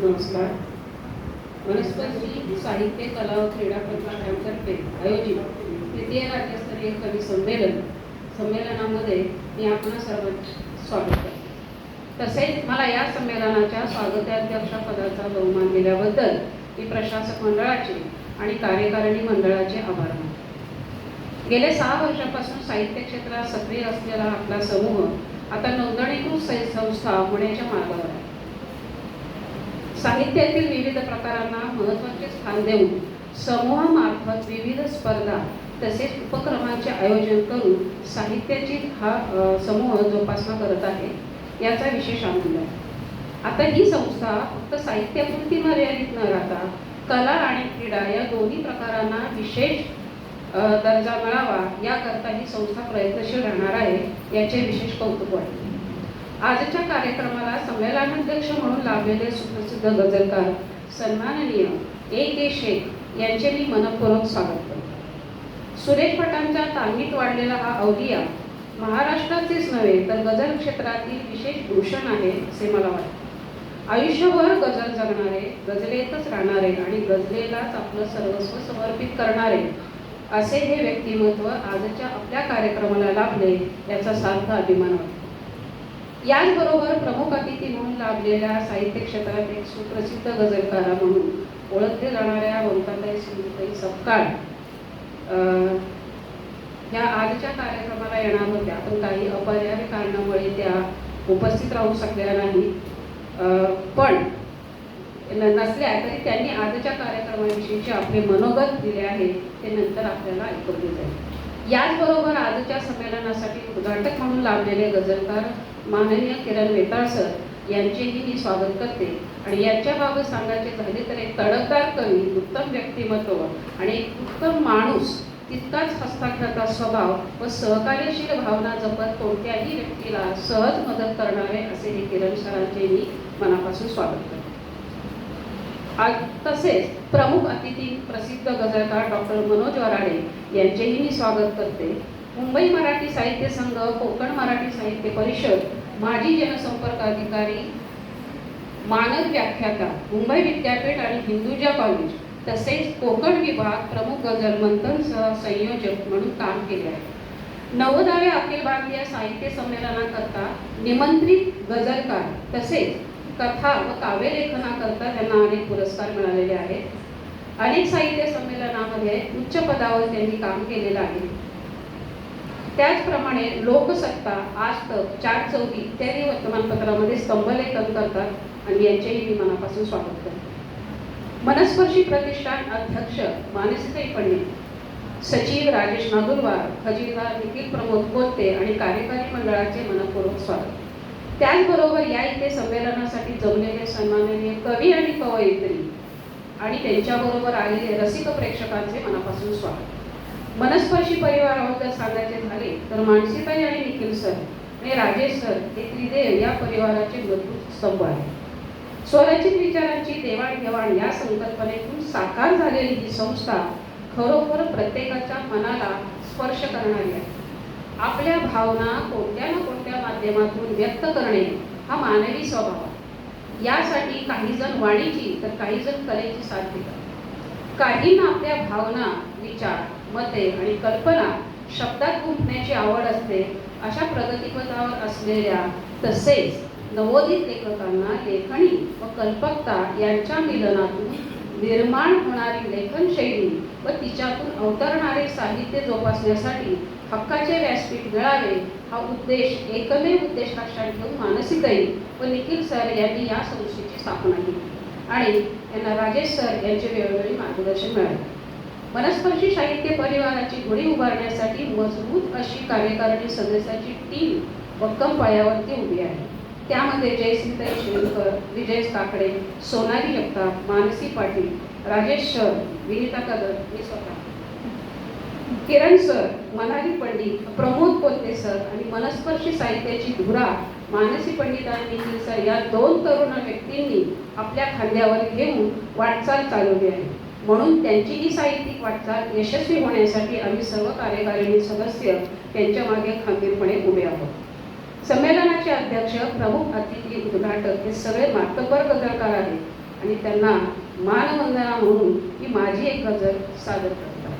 नमस्कार. वनस्पती साहित्य कला व क्रीडा प्रतिष्ठानतर्फे आयोजित तृतीय राज्यस्तरीय कवी संमेलन संमेलनामध्ये मी आपण सर्वांचे स्वागत करते. तसेच मला या संमेलनाच्या स्वागताध्यक्षपदाचा बहुमान दिल्याबद्दल मी प्रशासक मंडळाचे आणि कार्यकारिणी मंडळाचे आभार मानतो. गेले सहा वर्षापासून साहित्य क्षेत्रात सक्रिय असलेला आपला समूह आता नोंदणीकृत संस्था होण्याच्या मार्गावर आहे. साहित्यातील विविध प्रकारांना महत्त्वाचे स्थान देऊन समूहामार्फत विविध स्पर्धा तसेच उपक्रमांचे आयोजन करून साहित्याची हा समूह जोपासना करत आहे याचा विशेष आनंद आहे. आता ही संस्था फक्त साहित्यापुरती मर्यादित न राहता कला आणि क्रीडा या दोन्ही प्रकारांना विशेष दर्जा मिळावा याकरता ही संस्था प्रयत्नशील राहणार आहे याचे विशेष कौतुक वाटते. आजच्या कार्यक्रमाला संमेलनाध्यक्ष म्हणून लाभलेले सुप्रसिद्ध गझलकार सन्माननीय ए के शेख यांचे मी मनपूर्वक स्वागत करतो. सुरेश भटांच्या तालमीत वाढलेला हा अवलिया महाराष्ट्राचेच नव्हे तर गजल क्षेत्रातील विशेष भूषण आहे असे मला वाटते. आयुष्यभर गझल जगणारे गजलेतच राहणारे आणि गजलेलाच आपलं सर्वस्व समर्पित करणारे असे हे व्यक्तिमत्व आजच्या आपल्या कार्यक्रमाला लाभले याचा सार्थ अभिमान वाटतो. याचबरोबर प्रमुख अतिथी म्हणून लाभलेल्या साहित्य क्षेत्रात एक सुप्रसिद्ध गजलकारा म्हणून ओळखले जाणाऱ्या ममताताई सुनीताई सपकाळ अं, ह्या आजच्या कार्यक्रमाला येणार होत्या. पण काही अपरिहार्य कारणामुळे त्या उपस्थित राहू शकल्या नाही. पण नसल्या तरी त्यांनी आजच्या कार्यक्रमाविषयीचे आपले मनोगत दिले आहे. ते नंतर आपल्याला ऐकवले जाईल. याचबरोबर आजच्या संमेलनासाठी उद्घाटक म्हणून लाभलेले गजलकार माननीय किरण वेताळ सर यांचेही मी स्वागत करते. आणि यांच्याबाबत सांगायचे झाले तर एक तडकदार कवी उत्तम व्यक्तिमत्व आणि एक उत्तम माणूस तितकाच हस्ताक्षरता स्वभाव व सहकार्यशील भावना जपत कोणत्याही व्यक्तीला सहज मदत करणारे असे हे किरण सरांचे मी मनापासून स्वागत करते. आज तसेच प्रमुख अतिथी प्रसिद्ध गजलकार डॉक्टर मनोज वराडे यांचेही मी स्वागत करते. मुंबई मराठी साहित्य संघ कोकण मराठी साहित्य परिषद माजी जनसंपर्क अधिकारी मानद व्याख्याता मुंबई विद्यापीठ आणि हिंदुजा कॉलेज तसेच कोकण विभाग प्रमुख गजल मंथन सह संयोजक म्हणून काम केले आहे. नव्वदाव्या अखिल भारतीय साहित्य संमेलनाकरता निमंत्रित गझलकार तसेच कथा व काव्यलेखनाकरता त्यांना अनेक पुरस्कार मिळालेले आहेत. अनेक साहित्य संमेलनामध्ये उच्च पदावर त्यांनी काम केलेलं आहे. त्याचप्रमाणे लोकसत्ता आज तक चार चौकी इत्यादी वर्तमानपत्रामध्ये स्तंभलेखन करतात आणि यांचेही मी मनापासून स्वागत करते. मनस्पर्शी प्रतिष्ठान अध्यक्ष मानसीताई पंडित सचिव राजेश नागुरवार खजिनदार निखिल प्रमोद कोलते आणि कार्यकारी मंडळाचे मनपूर्वक स्वागत. त्याचबरोबर या इथे संमेलनासाठी जमलेले सन्माननीय कवी आणि कवयित्री आणि त्यांच्याबरोबर आलेले रसिक प्रेक्षकांचे मनापासून स्वागत. मनस्पर्शी परिवाराबद्दल सांगायचे झाले तर मानसीताई आणि निखिल सर आणि राजेश सर हे त्रिदेव या परिवाराचे मजबूत स्तंभ आहे स्वरचित विचारांची देवाणघेवाण या संकल्पनेतून साकार झालेली ही संस्था खरोखर प्रत्येकाच्या मनाला स्पर्श करणारी आहे. आपल्या भावना कोणत्या ना कोणत्या माध्यमातून व्यक्त करणे हा मानवी स्वभाव आहे. यासाठी काही जण वाणीची तर काही जण कलेची साथ देतात. काहींना आपल्या भावना विचार मते आणि कल्पना शब्दात गुंफण्याची आवड असते. अशा प्रगतीपथावर असलेल्या तसेच नवोदित लेखकांना लेखणी व कल्पकता यांच्या मिलनातून निर्माण होणारी लेखनशैली व तिच्यातून अवतरणारे साहित्य जोपासण्यासाठी हक्काचे व्यासपीठ मिळावे हा उद्देश एकमेव उद्देश लक्षात घेऊन मानसिकही व निखिल सर यांनी या संस्थेची स्थापना केली. आणि यांना राजेश सर यांचे वेळोवेळी मार्गदर्शन मिळाले. वनस्पर्शी साहित्य परिवाराची गुढी उभारण्यासाठी मजबूत अशी कार्यकारिणी सदस्याची टीम भक्कम पायावरती उभी आहे. त्यामध्ये जयसिंताई शिवकर विजय काकडे सोनाली जगताप मानसी पाटील राजेश सर विनिता कदर मी स्वतः किरण सर मनाली पंडित प्रमोद कोलते सर आणि मनस्पर्शी साहित्याची धुरा मानसी पंडित आणि निखिल सर या दोन तरुण व्यक्तींनी आपल्या खांद्यावर घेऊन वाटचाल चालवली आहे. म्हणून त्यांची ही साहित्यिक वाटचाल यशस्वी होण्यासाठी आम्ही सर्व कार्यकारिणी सदस्य त्यांच्या मागे खंबीरपणे उभे आहोत. संमेलनाचे अध्यक्ष प्रमुख अतिथी उद्घाटक हे सगळे मातबर गजलकार आहेत आणि त्यांना मानवंदना म्हणून ही माझी एक गजल सादर करतात.